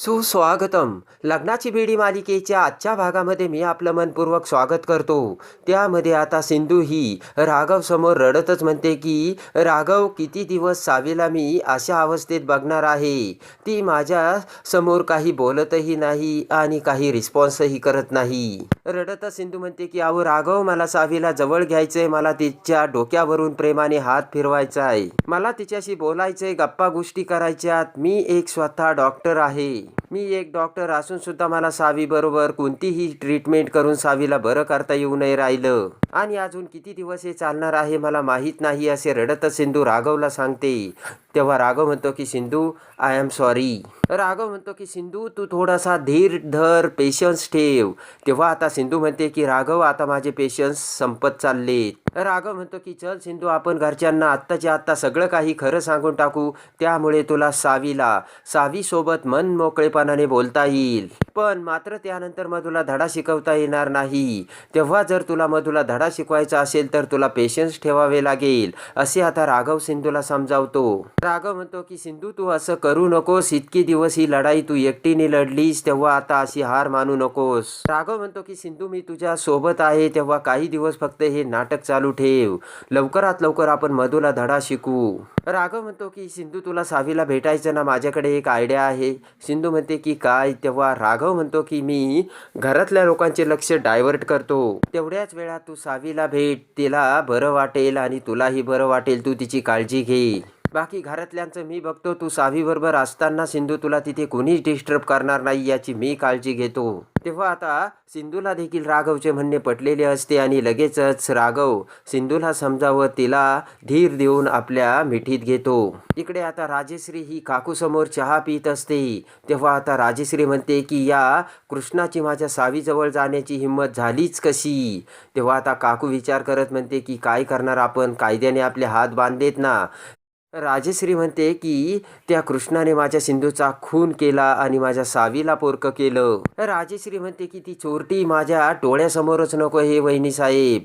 सुस्वागतम. लग्नाची बेडी मालिकेच्या आजच्या भागामध्ये मी आपलं मनपूर्वक स्वागत करतो. त्यामध्ये आता सिंधू ही राघव समोर रडतच म्हणते की राघव किती दिवस सावीला मी अशा अवस्थेत बघणार आहे ती माझ्यासमोर काही बोलतही नाही आणि काही रिस्पॉन्सही करत नाही. रडतच सिंधू म्हणते की अहो राघव मला सावीला जवळ घ्यायचंय. मला तिच्या डोक्यावरून प्रेमाने हात फिरवायचा आहे मला तिच्याशी बोलायचंय गप्पा गोष्टी करायच्यात. मी एक स्वतः डॉक्टर आहे. मी एक डॉक्टर असून सुद्धा मला सावी बरोबर कोणतीही ट्रीटमेंट करून सावीला बरं करता येऊ नये राहिलं. आणि अजून किती दिवस हे चालणार आहे मला माहीत नाही असे रडतच सिंधू राघवला सांगते. तेव्हा राघव म्हणतो की Sindhu I am sorry Raghav म्हणतो की सिंधू तू थोडासा धीर धर पेशन्स ठेव. तेव्हा आता सिंधू म्हणते की राघव आता माझे पेशन्स संपत चाललेत राघव म्हणतो की चल सिंधू आपण घरच्यांना आत्ताच्या आत्ता सगळं काही खरं सांगून टाकू. त्यामुळे तुला सावीला सावीसोबत मन मोकळेपणाने बोलता येईल. पण मात्र त्यानंतर मधुला धडा शिकवता येणार नाही. तेव्हा जर तुला मधुला धडा शिकवायचा असेल तर तुला पेशन्स ठेवावे लागेल. असे आता राघव सिंधूला समजावतो. राघव म्हणतो की सिंधू तू असं करू नकोस. इतकी दिवस ही लढाई तू एकटीने लढलीस तेव्हा आता अशी हार मानू नकोस. राघव म्हणतो की सिंधू मी तुझ्या सोबत आहे तेव्हा काही दिवस फक्त हे नाटक चालू ठेव. लवकरात लवकर आपण मधूला धडा शिकू. राघव म्हणतो की सिंधू तुला सावीला भेटायचं ना माझ्याकडे एक आयडिया आहे. सिंधू म्हणते की काय? तेव्हा राघव म्हणतो की मी घरातल्या लोकांचे लक्ष डायव्हर्ट करतो. तेवढ्याच वेळा तू सावीला भेट. तिला बरं वाटेल आणि तुलाही बरं वाटेल. तू तिची काळजी घे. बाकी घरातल्यांचं मी बघतो तू सावीबरोबर असताना सिंधू तुला तिथे कोणीच डिस्टर्ब करणार नाही याची मी काळजी घेतो. तेव्हा आता सिंधूला देखील राघवचे म्हणणे पटलेले असते आणि लगेचच राघव सिंधूला समजावं तिला धीर देऊन आपल्या मिठीत घेतो. इकडे आता राजेश्री ही काकूसमोर चहा पित असते. तेव्हा आता राजेश्री म्हणते की या कृष्णाची माझ्या सावीजवळ जाण्याची हिंमत झालीच कशी? तेव्हा आता काकू विचार करत म्हणते की काय करणार आपण? कायद्याने आपले हात बांधलेत ना. राजेश्री म्हणते की त्या कृष्णाने माझ्या सिंधूचा खून केला आणि माझ्या सावीला पोरकं केलं. राजेश्री म्हणते की ती चोरटी माझ्या डोळ्यासमोरच नको हे वहिनी साहेब.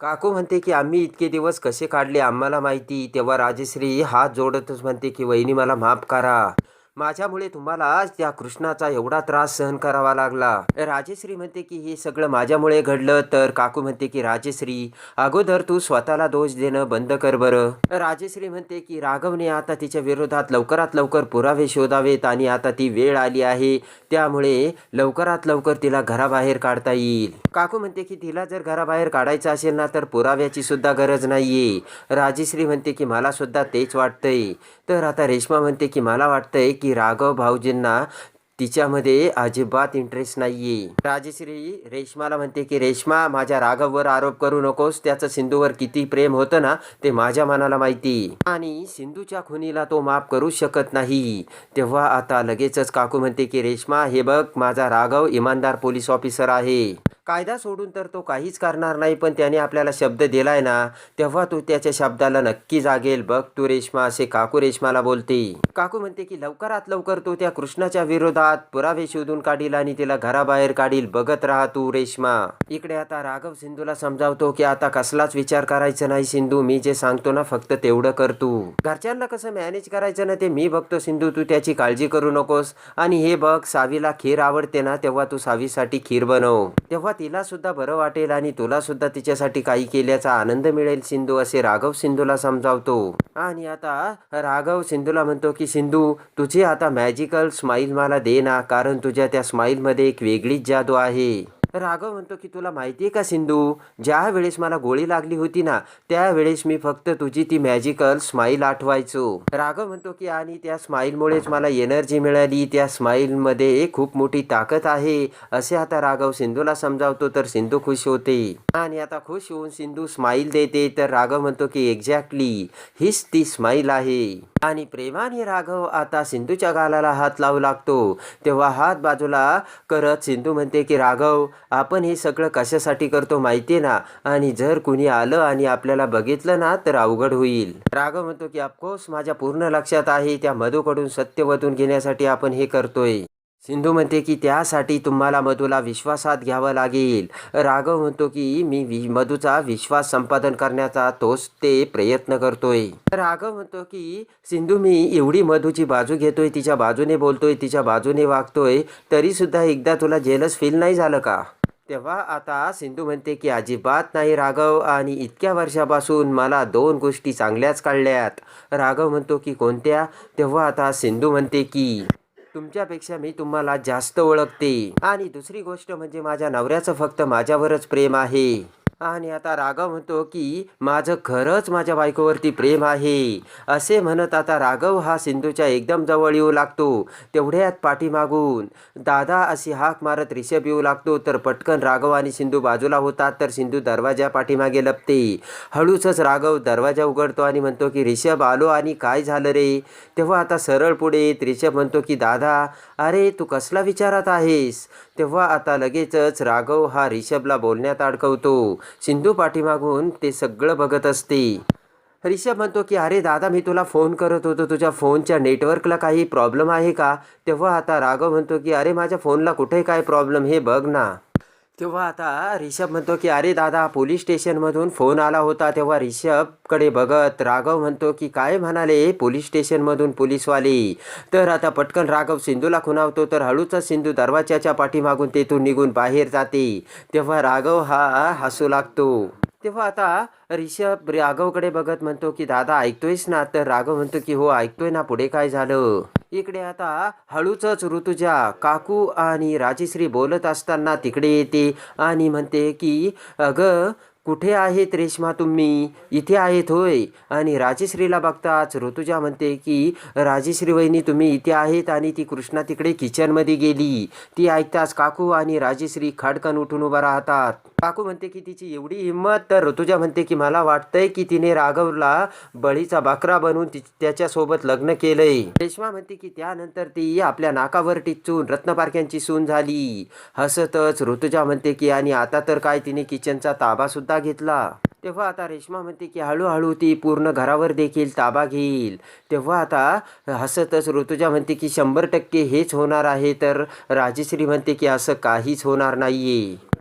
काकू म्हणते की आम्ही इतके दिवस कसे काढले आम्हाला माहिती. तेव्हा राजेश्री हात जोडतच म्हणते की वहिनी मला माफ करा. माझ्यामुळे तुम्हाला त्या कृष्णाचा एवढा त्रास सहन करावा लागला. राजेश्री म्हणते की हे सगळं माझ्यामुळे घडलं तर काकू म्हणते की राजेश्री अगोदर तू स्वतःला दोष देणं बंद कर बरं. राजेश्री म्हणते की राघवने आता तिच्या विरोधात लवकरात लवकर पुरावे शोधावेत आणि आता ती वेळ आली आहे. त्यामुळे लवकरात लवकर तिला घराबाहेर काढता येईल. काकू म्हणते की तिला जर घराबाहेर काढायचं असेल ना तर पुराव्याची सुद्धा गरज नाहीये. राजेश्री म्हणते की मला सुद्धा तेच वाटतंय. तर आता रेश्मा म्हणते की मला वाटतंय की राघव भाऊजींना तिच्यामध्ये अजिबात इंटरेस्ट नाहीये. राजश्री रेश्माला म्हणते की रेश्मा माझ्या राघववर आरोप करू नकोस. त्याचं सिंधूवर किती प्रेम होतं ना ते माझ्या मनाला माहिती. आणि सिंधूच्या खुनीला तो माफ करू शकत नाही. तेव्हा आता लगेचच काकू म्हणते की रेश्मा हे बघ माझा राघव इमानदार पोलीस ऑफिसर आहे. कायदा सोडून तर तो काहीच करणार नाही पण त्याने आपल्याला शब्द दिलाय ना तेव्हा तू त्याच्या शब्दाला नक्की जागेल. बघ तू रेश्मा असे काकू रेश्माला बोलते. काकू म्हणते की लवकरात लवकर तो त्या कृष्णाच्या विरोधात पुरावे शोधून काढील आणि तिला घराबाहेर काढील. बघत राहा तू रेश्मा. इकडे आता राघव सिंधूला समजावतो की आता कसलाच विचार करायचा नाही सिंधू. मी जे सांगतो ना फक्त तेवढं कर तू. घरच्यांना कसं मॅनेज करायचं ना ते मी बघतो सिंधू. तू त्याची काळजी करू नकोस. आणि हे बघ सावीला खीर आवडते ना तेव्हा तू सावीसाठी खीर बनव. तेव्हा तिला सुद्धा बरं वाटेल आणि तुला सुद्धा तिच्यासाठी काही केल्याचा आनंद मिळेल सिंधू असे राघव सिंधूला समजावतो. आणि आता राघव सिंधूला म्हणतो की सिंधू तुझी आता मॅजिकल स्माईल मला दे. ना कारण तुझ्या त्या स्माईलमध्ये एक वेगळीच जादू आहे. राघव म्हणतो की तुला माहिती आहे का सिंधू ज्या वेळेस मला गोळी लागली होती ना त्यावेळेस मी फक्त तुझी ती मॅजिकल स्माईल आठवायचो. राघव म्हणतो की आणि त्या स्माईलमुळेच मला एनर्जी मिळाली. त्या स्माईलमध्ये खूप मोठी ताकद आहे. असे आता राघव सिंधूला समजावतो तर सिंधू खुश होते. आणि आता खुश होऊन सिंधू स्माईल देते तर राघव म्हणतो की एक्झॅक्टली हीच ती स्माईल आहे. आणि प्रेमाने राघव आता सिंधूच्या गालाला हात लावू लागतो. तेव्हा हात बाजूला करत सिंधू म्हणते की राघव आपण हे सगळं कशासाठी करतो माहिती ना? आणि जर कुणी आलं आणि आपल्याला बघितलं ना तर अवघड होईल. राघव म्हणतो की ऑफकोर्स माझ्या पूर्ण लक्षात आहे. त्या मधूकडून सत्य वतून घेण्यासाठी आपण हे करतोय. सिंधू म्हणते की त्यासाठी तुम्हाला मधूला विश्वासात घ्यावं लागेल. राघव म्हणतो की मी वि मधूचा विश्वास संपादन करण्याचा तोच ते प्रयत्न करतोय. राघव म्हणतो की सिंधू मी एवढी मधूची बाजू घेतोय तिच्या बाजूने बोलतोय तिच्या बाजूने वागतोय तरी सुद्धा एकदा तुला जेलस फील नाही झालं का? तेव्हा आता सिंधू म्हणते की अजिबात नाही राघव आणि इतक्या वर्षापासून मला दोन गोष्टी चांगल्याच काढल्यात राघव म्हणतो की कोणत्या? तेव्हा आता सिंधू म्हणते की तुमच्यापेक्षा मी तुम्हाला जास्त ओळखते. आणि दुसरी गोष्ट म्हणजे माझ्या नवऱ्याचं फक्त माझ्यावरच प्रेम आहे. आणि आता राघव म्हणतो की माझं खरंच माझ्या बायकोवरती प्रेम आहे. असे म्हणत आता राघव हा सिंधूच्या एकदम जवळ येऊ लागतो तेवढ्यात पाठीमागून दादा अशी हाक मारत रिषभ येऊ लागतो तर पटकन राघव आणि सिंधू बाजूला होतात तर सिंधू दरवाजा पाठीमागे लपते. हळूचच राघव दरवाजा उघडतो आणि म्हणतो की रिषभ आलो आणि काय झालं रे? तेव्हा आता सरळ पुढे येत रिषभ म्हणतो की दादा अरे तू कसला विचारात आहेस? तेव्हा आता लगेचच राघव हा रिषभला बोलण्यात अडकवतो. सिंधू पाठीमागून ते सगळं बघत असते. रिषभ म्हणतो की अरे दादा मी तुला फोन करत होतो. तुझ्या फोनच्या नेटवर्कला काही प्रॉब्लेम आहे का? तेव्हा आता राघव म्हणतो की अरे माझ्या फोनला कुठे काय प्रॉब्लेम? हे बघ ना. तेव्हा आता रिषभ म्हणतो की अरे दादा पोलीस स्टेशनमधून फोन आला होता तेव्हा रिषभकडे बघत राघव म्हणतो की काय म्हणाले पोलीस स्टेशनमधून पोलीसवाली? तर आता पटकन राघव सिंधूला खुणावतो तर हळूचा सिंधू दरवाजाच्या पाठीमागून तेथून निघून बाहेर जाते. तेव्हा राघव हा हसू लागतो. तेव्हा आता रिषभ राघवकडे बघत म्हणतो की दादा ऐकतोयस ना? तर राघव म्हणतो की हो ऐकतोय ना पुढे काय झालं? इकडे आता हळूचच ऋतुजा काकू आणि राजेश्री बोलत असताना तिकडे येते आणि म्हणते की अगं कुठे आहेत रेश्मा तुम्ही? इथे आहेत होय. आणि राजेश्रीला बघताच ऋतुजा म्हणते की राजेश्री वहिनी तुम्ही इथे आहेत आणि ती कृष्णा तिकडे किचनमध्ये गेली. ती ऐकताच काकू आणि राजेश्री खडकन उठून उभा राहतात. काकू म्हणते की तिची एवढी हिंमत. तर ऋतुजा म्हणते की मला वाटतंय की तिने राघवला बळीचा बकरा बनवून ति त्याच्यासोबत लग्न केलंय. रेश्मा म्हणते की त्यानंतर ती आपल्या नाकावर टिचून रत्नपारख्यांची सून झाली. हसतच ऋतुजा म्हणते की आणि आता तर काय तिने किचनचा ताबा सुद्धा घेतला. तेव्हा आता रेश्मा म्हणते की हळूहळू ती पूर्ण घरावर देखील ताबा घेईल. तेव्हा आता हसतच ऋतुजा म्हणते की शंभर टक्के हेच होणार आहे. तर राजेश्री म्हणते की असं काहीच होणार नाहीये.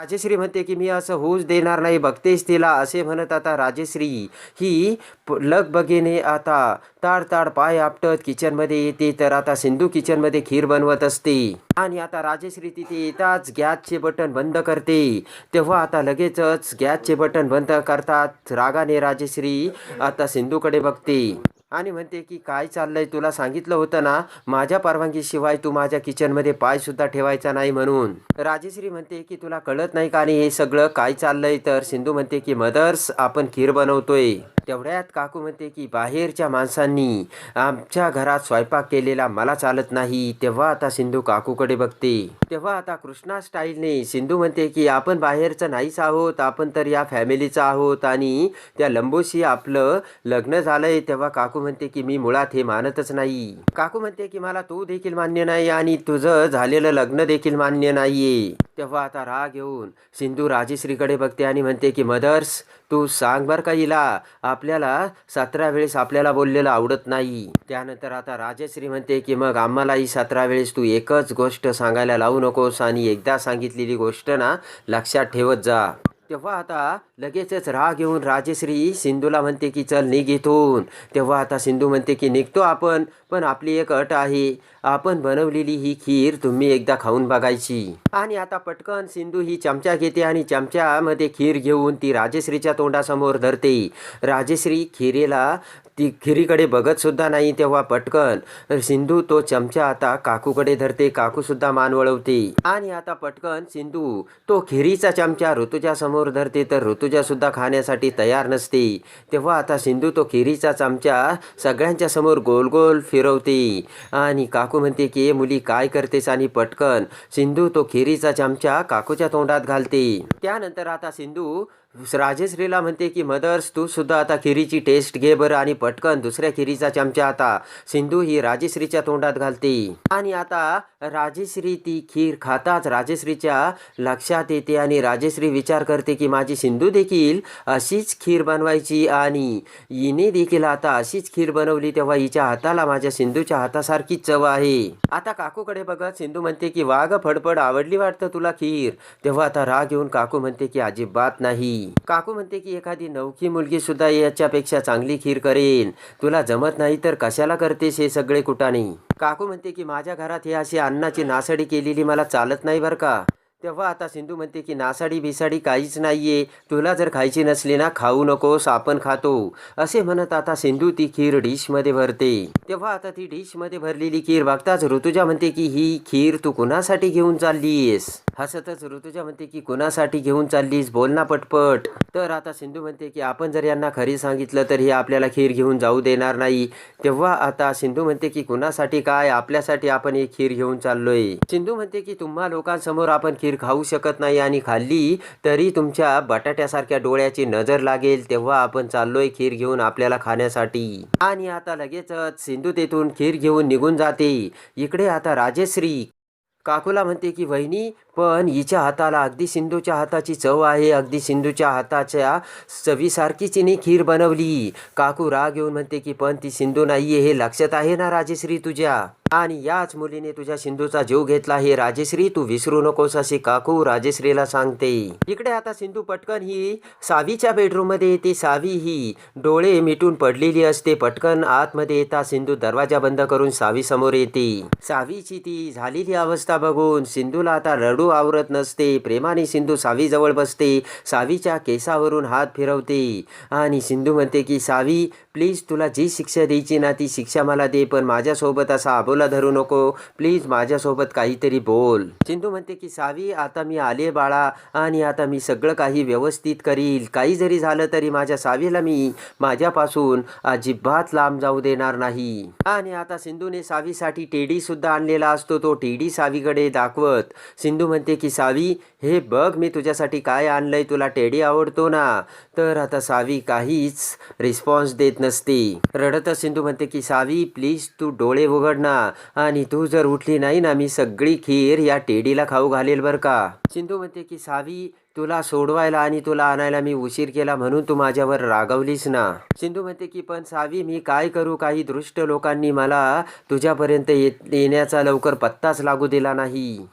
राजेश्री म्हणते की मी असं होऊच देणार नाही बघतेच तिला असे म्हणत आता राजेश्री. ही प- लगबगीने आता ताड ताड पाय आपटत किचनमध्ये येते तर आता सिंधू किचनमध्ये खीर बनवत असते. आणि आता राजेश्री तिथे येताच गॅसचे बटन बंद करते. तेव्हा आता लगेचच गॅसचे बटन बंद करतात रागाने राजेश्री आता सिंधूकडे बघते. आणि म्हणते की काय चाललंय? तुला सांगितलं होतं ना माझ्या परवानगीशिवाय तू माझ्या किचनमध्ये पाय सुद्धा ठेवायचा नाही म्हणून. राजेश्री म्हणते की तुला कळत नाही का आणि हे सगळं? काय चाललंय? तर सिंधू म्हणते की मदर्स आपण खीर बनवतोय. तेवढ्यात काकू म्हणते की बाहेरच्या माणसांनी आमच्या घरात स्वयंपाक केलेला मला चालत नाही. तेव्हा आता सिंधू काकूकडे बघते. तेव्हा आता कृष्णा स्टाईलने सिंधू म्हणते की आपण बाहेरचं नाहीच आहोत. आपण तर या फॅमिलीचं आहोत आणि त्या लंबोशी आपलं लग्न झालंय. तेव्हा काकू म्हणते की मी मुळात हे मानतच नाही. काकू म्हणते की मला तू देखील मान्य नाही आणि तुझं झालेलं लग्न देखील मान्य नाहीये. तेव्हा आता राग येऊन सिंधू राजेश्रीकडे बघते आणि म्हणते की मदर्स तू सांग बर का हिला. आपल्याला सतरा वेळेस आपल्याला बोललेलं आवडत नाही. त्यानंतर आता राजश्री म्हणते की मग आम्हालाही सतरा वेळेस तू एकच गोष्ट सांगायला लावू नकोस आणि एकदा सांगितलेली गोष्ट ना लक्षात ठेवत जा. तेव्हा आता लगेचच राग येऊन राजेश्री सिंधूला म्हणते की चल निघ इथून. तेव्हा आता सिंधू म्हणते की निघतो आपण पण आपली एक अट आहे. आपण बनवलेली ही खीर तुम्ही एकदा खाऊन बघायची. आणि आता पटकन सिंधू ही चमचा घेते आणि चमच्यामध्ये खीर घेऊन ती राजेश्रीच्या तोंडासमोर धरते. राजेश्री खिरेला ती खिरीकडे बघत सुद्धा नाही तेव्हा पटकन सिंधू तो चमचा आता काकूकडे धरते काकू सुद्धा मान वळवते. आणि आता पटकन सिंधू तो खिरीचा चमचा ऋतुजा समोर धरते तर ऋतुजासुद्धा खाण्यासाठी तयार नसते. तेव्हा आता सिंधू तो खिरीचा चमचा सगळ्यांच्या समोर गोल गोल फिरवते. आणि काकू म्हणते की ए मुली काय करतेस आणि पटकन? सिंधू तो खिरीचा चमचा काकूच्या तोंडात घालते. त्यानंतर आता सिंधू राजेश्रीला म्हणते की मदर्स तू सुद्धा आता खिरीची टेस्ट घे बरं आणि पटकन दुसऱ्या खिरीचा चमचा आता. सिंधू ही राजेश्रीच्या तोंडात घालते. आणि आता राजेश्री ती खीर खाताच राजेश्रीच्या लक्षात येते आणि राजेश्री विचार करते की माझी सिंधू देखील अशीच खीर बनवायची आणि हिने देखील आता अशीच खीर बनवली तेव्हा हिच्या हाताला माझ्या सिंधूच्या हातासारखीच चव आहे. आता काकूकडे बघत सिंधू म्हणते की वाघ फडफड आवडली वाटतं तुला खीर? तेव्हा आता राग येऊन काकू म्हणते की अजिबात नाही. काकू म्हणते की एखादी नवखी मुलगी सुद्धा याच्यापेक्षा चांगली खीर करेन. तुला जमत नाही तर कशाला करतेस हे सगळे कुटाने? काकू म्हणते की माझ्या घरात हे अशी अन्नाची नासडी केलेली मला चालत नाही बरं का. तेव्हा आता सिंधू म्हणते की नासाडी बिसाडी काहीच नाहीये. तुला जर खायची नसली ना खाऊ नकोस आपण खातो. असे म्हणत आता सिंधू ती खीर डिशमध्ये भरते. तेव्हा आता ती डिशमध्ये भरलेली खीर बघताच ऋतुजा म्हणते की ही खीर तू कुणासाठी घेऊन चाललीस हसतच ऋतुजा म्हणते की कुणासाठी घेऊन चाललीस? बोल ना पटपट. तर आता सिंधू म्हणते की आपण जर यांना खरी सांगितलं तर हे आपल्याला खीर घेऊन जाऊ देणार नाही. तेव्हा आता सिंधू म्हणते की कुणासाठी काय? आपल्यासाठी आपण ही खीर घेऊन चाललोय. सिंधू म्हणते की तुम्हा लोकांसमोर आपण खीर खाऊ शकत नाही आणि खाल्ली तरी तुमच्या बटाट्यासारख्या डोळ्याची नजर लागेल तेव्हा आपण चाललोय खीर घेऊन आपल्याला खाण्यासाठी. आणि आता लगेचच सिंधू तेथून खीर घेऊन निघून जाते. इकडे आता राजेश्री काकूला म्हणते की वहिनी पण हिच्या हाताला अगदी सिंधूच्या हाताची चव आहे. अगदी सिंधूच्या हाताच्या चवीसारखीच हिने खीर बनवली. काकू राग येऊन म्हणते की पण ती सिंधू नाहीये हे लक्षात आहे ना राजेश्री तुझ्या? आणि याच मुलीने तुझ्या सिंधूचा जीव घेतला हे राजेश्री तू विसरू नकोस असे काकू राजश्रीला सांगते. इकडे आता सिंधू पटकन ही सावीच्या बेडरूममध्ये येते. सावी ही डोळे मिटून पडलेली असते. पटकन आतमध्ये येता सिंधू दरवाजा बंद करून सावी समोर येते. सावीची ती झालेली अवस्था बघून सिंधूला आता रडू आवरत नसते. प्रेमाने सिंधू सावी जवळ बसते. सावीच्या केसावरून हात फिरवते. आणि सिंधू म्हणते की सावी प्लीज तुला जी शिक्षा द्यायची ना ती शिक्षा मला दे पण माझ्यासोबत असा आबोला धरू नको. प्लीज माझ्यासोबत काहीतरी बोल. सिंधू म्हणते की सावी आता मी आले बाळा आणि आता मी सगळं काही व्यवस्थित करील. काही जरी झालं तरी माझ्या सावीला मी माझ्यापासून अजिबात लांब जाऊ देणार नाही. आणि आता सिंधूने सावीसाठी टेडी सुद्धा आणलेला असतो. तो टेडी सावीकडे दाखवत सिंधू म्हणते की सावी हे बघ मी तुझ्यासाठी काय आणलंय तुला टेडी आवडतो ना? तर आता सावी काहीच रिस्पॉन्स देत नसते. रडतच सिंधू म्हणते की सावी प्लीज तू डोळे उघड ना आणि तू जर उठली नाही ना मी सगळी खीर या टेडीला खाऊ घालेल बरं का? सिंधू म्हणते की सावी तुला सोडवायला आणि तुला आणायला मी उशीर केला म्हणून तू माझ्यावर रागवलीस ना. सिंधू म्हणते की पण सावी मी काय करू? काही दृष्ट लोकांनी मला तुझ्यापर्यंत येत येण्याचा लवकर पत्ताच लागू दिला नाही.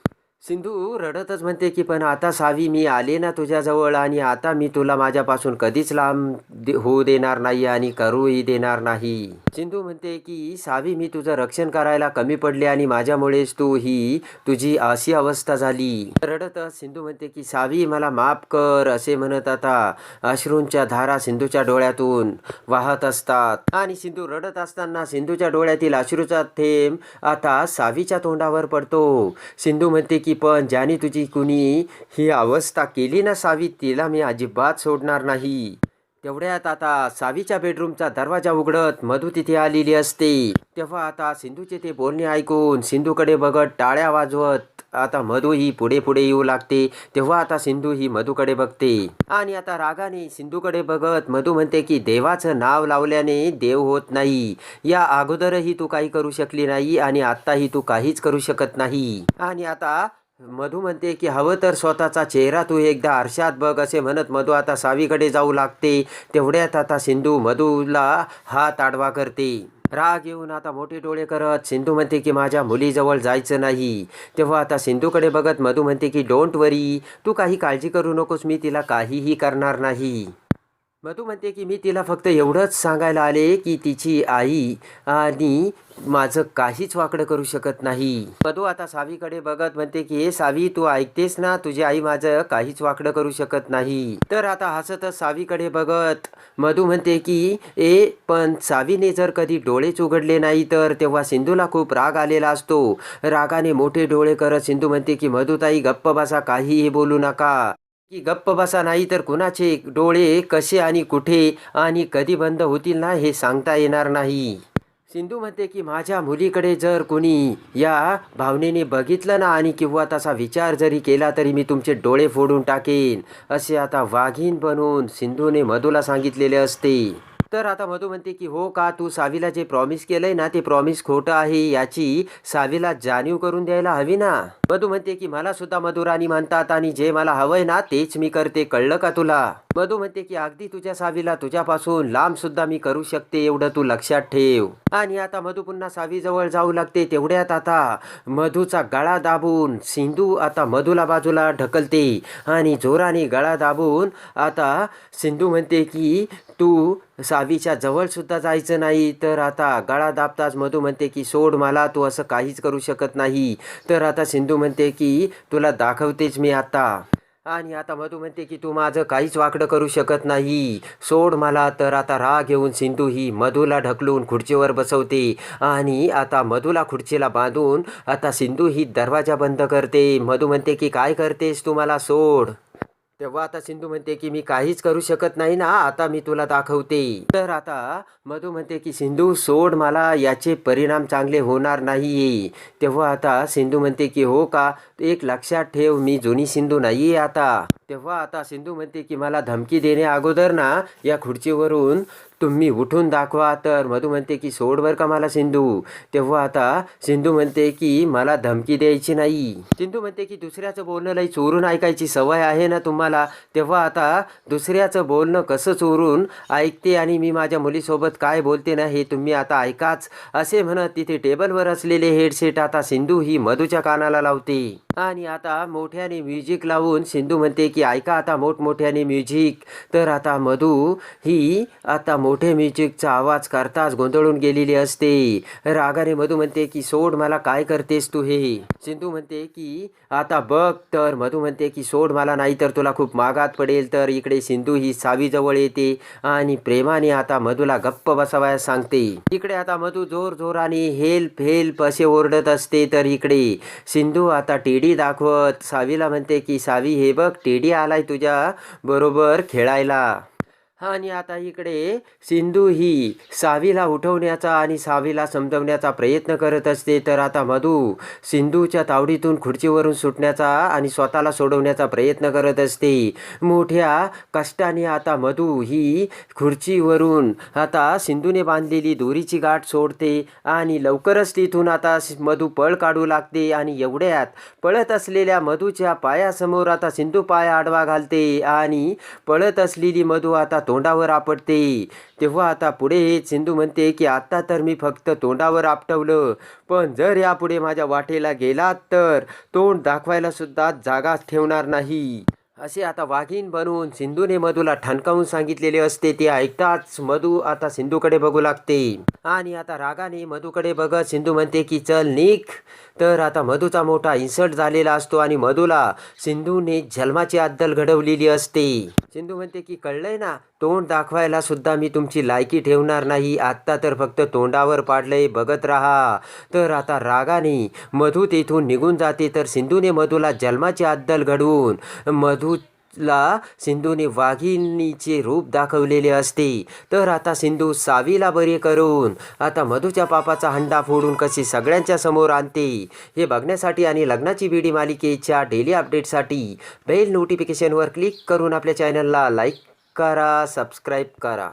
सिंधू रडतच म्हणते की पण आता सावी मी आले ना तुझ्याजवळ आणि आता मी तुला माझ्यापासून कधीच लांब दे- होऊ देणार नाही आणि करूही देणार नाही. सिंधू म्हणते की सावी मी तुझं रक्षण करायला कमी पडले आणि माझ्यामुळेच तू ही तुझी अशी अवस्था झाली. रडतच सिंधू म्हणते की सावी मला माफ कर असे म्हणत आता अश्रूंच्या धारा सिंधूच्या डोळ्यातून वाहत असतात. आणि सिंधू रडत असताना सिंधूच्या डोळ्यातील अश्रूचा थेंब आता सावीच्या तोंडावर पडतो. सिंधू म्हणते की पण ज्याने तुझी कुणी ही अवस्था केली नसावी तिला मी अजिबात सोडणार नाही. तेवढ्यात आता सावीच्या बेडरूमचा दरवाजा उघडत मधू तिथे आलेली असते. तेव्हा आता सिंधूचे ते बोलणे ऐकून सिंधूकडे बघत टाळ्या वाजवत आता मधू ही पुढे पुढे येऊ लागते. तेव्हा आता सिंधू ही मधूकडे बघते. आणि आता रागाने सिंधूकडे बघत मधू म्हणते की देवाचं नाव लावल्याने देव होत नाही. या अगोदरही तू काही करू शकली नाही आणि आत्ताही तू काहीच करू शकत नाही. आणि आता मधू म्हणते की हवं तर स्वतःचा चेहरा तू एकदा आरशात बघ असे म्हणत मधू आता सावीकडे जाऊ लागते. तेवढ्यात आता सिंधू मधूला हात आडवा करते. राग येऊन आता मोठे डोळे करत सिंधू म्हणते की माझ्या मुलीजवळ जायचं नाही. तेव्हा आता सिंधूकडे बघत मधू म्हणते की डोंट वरी तू काही काळजी करू नकोस मी तिला काहीही करणार नाही. मधू म्हणते की मी तिला फक्त एवढंच सांगायला आले की तिची आई आणि माझं काहीच वाकडं करू शकत नाही. मधू आता सावीकडे बघत म्हणते की हे सावी तू ऐकतेस ना तुझी आई माझं काहीच वाकडं करू शकत नाही. तर आता हसतच सावीकडे बघत मधू म्हणते की ए पण सावीने जर कधी डोळेच उघडले नाही तर? तेव्हा सिंधूला खूप राग आलेला असतो. रागाने मोठे डोळे करत सिंधू म्हणते की मधुताई गप्प बसा काहीही बोलू नका. की गप्प बसा नाही तर कुणाचे डोळे कसे आणि कुठे आणि कधी बंद होतील ना हे सांगता येणार नाही. सिंधू म्हणते की माझ्या मुलीकडे जर कोणी या भावनेने बघितलं ना आणि किंवा तसा विचार जरी केला तरी मी तुमचे डोळे फोडून टाकेन असे आता वाघीण बनवून सिंधूने मधूला सांगितलेले असते. तर आता मधू म्हणते की हो का तू सावीला जे प्रॉमिस केलंय ना ते प्रॉमिस खोटं आहे याची सावीला जाणीव करून द्यायला हवी ना? मधू म्हणते की मला सुद्धा मधुराणी म्हणतात आणि जे मला हवंय ना तेच मी करते कळलं का तुला? मधू म्हणते की अगदी तुझ्या सावीला तुझ्यापासून लांब सुद्धा मी करू शकते एवढं तू लक्षात ठेव. आणि आता मधू पुन्हा सावीजवळ जाऊ लागते तेवढ्यात आता मधूचा गळा दाबून सिंधू आता मधूला बाजूला ढकलते आणि जोराने गळा दाबून आता सिंधू म्हणते की तू सावीच्या जवळसुद्धा जायचं नाही. तर आता गळा दाबताच मधू म्हणते की सोड मला तू असं काहीच करू शकत नाही. तर आता सिंधू म्हणते की तुला दाखवतेच मी आता. आणि आता मधू म्हणते की तू माझं काहीच वाकडं करू शकत नाही. सोड मला. तर आता राग घेऊन सिंधू ही मधूला ढकलून खुर्चीवर बसवते. आणि आता मधूला खुर्चीला बांधून आता सिंधू ही दरवाजा बंद करते. मधू म्हणते की काय करतेस तू मला? सोड. तेव्हा आता सिंधू म्हणते की मी काहीच करू शकत नाही ना आता मी तुला दाखवते. तर आता मधू म्हणते की सिंधू सोड मला याचे परिणाम चांगले होणार नाहीये. तेव्हा आता सिंधू म्हणते की हो का एक लक्षात ठेव मी जुनी सिंधू नाहीये आता. तेव्हा आता सिंधू म्हणते की मला धमकी देणे अगोदर ना या खुर्चीवरून तुम्ही उठून दाखवा तर मधू म्हणते की सोड बर का मला सिंधू. तेव्हा आता सिंधू म्हणते की मला धमकी द्यायची नाही. सिंधू म्हणते की दुसऱ्याचं बोलणं लई चोरून ऐकायची सवय आहे ना तुम्हाला. तेव्हा आता दुसऱ्याचं बोलणं कसं चोरून ऐकते आणि मी माझ्या मुलीसोबत काय बोलते ना हे तुम्ही आता ऐकाच. असे म्हणत तिथे टेबलवर असलेले हेडसेट आता सिंधू ही मधूच्या कानाला लावते. आणि आता मोठ्याने म्युझिक लावून सिंधू म्हणते की ऐका आता मोठमोठ्याने म्युझिक तर आता मधू ही आता मोठे म्युझिकचा आवाज करताच गोंधळून गेलेली असते. रागाने मधू म्हणते की सोड मला काय करतेस तू हे? सिंधू म्हणते की आता बघ तर. मधू म्हणते की सोड मला नाही तर तुला खूप मागात पडेल. तर इकडे सिंधू ही सावीजवळ येते आणि प्रेमाने आता मधूला गप्प बसावयास सांगते. इकडे आता मधू जोर जोराने हेल्प हेल्प असे ओरडत असते. तर इकडे सिंधू आता टेडी दाखवत. सावीला म्हणते की सावी हे बघ टेडी आलाय तुझ्या बरोबर खेळायला. आणि आता इकडे सिंधू ही सावीला उठवण्याचा आणि सावीला समजवण्याचा प्रयत्न करत असते. तर आता मधू सिंधूच्या तावडीतून खुर्चीवरून सुटण्याचा आणि स्वतःला सोडवण्याचा प्रयत्न करत असते. मोठ्या कष्टाने आता मधू ही खुर्चीवरून आता सिंधूने बांधलेली दोरीची गाठ सोडते आणि लवकरच तिथून आता मधू पळ काढू लागते आणि एवढ्यात पळत असलेल्या मधूच्या पायासमोर आता सिंधू पाय आडवा घालते आणि पळत असलेली मधू आता तोंडावर आपटते. तेव्हा आता पुढे सिंधू म्हणते की आत्ता तर मी फक्त तोंडावर आपटवलं. पण जर यापुढे माझ्या वाटेला गेलात तर तोंड दाखवायला सुद्धा जागाच ठेवणार नाही. असे आता वाघीण बनवून सिंधूने मधूला ठणकावून सांगितलेले असते ते ऐकताच मधू आता सिंधूकडे बघू लागते. आणि आता रागाने मधूकडे बघत सिंधू म्हणते की चल निघ. तर आता मधूचा मोठा इन्सल्ट झालेला असतो आणि मधूला सिंधूने जन्माची अद्दल घडवलेली असते. सिंधू म्हणते की कळलंय ना तोंड दाखवायला सुद्धा मी तुमची लायकी ठेवणार नाही. आत्ता तर फक्त तोंडावर पाडलंय बघत राहा. तर आता रागाने मधू तेथून निघून जाते तर सिंधूने मधूला जन्माची अद्दल घडवून मधू ला सिंधूने वाघिणीचे रूप दाखवलेले असते. तर आता सिंधू सावीला बरे करून आता मधूच्या पापाचा हंडा फोडून कशी सगळ्यांच्या समोर आणते? हे बघण्यासाठी आणि लग्नाची बीडी मालिकेच्या डेली अपडेटसाठी बेल नोटिफिकेशनवर क्लिक करून आपल्या चॅनलला लाईक करा सबस्क्राईब करा.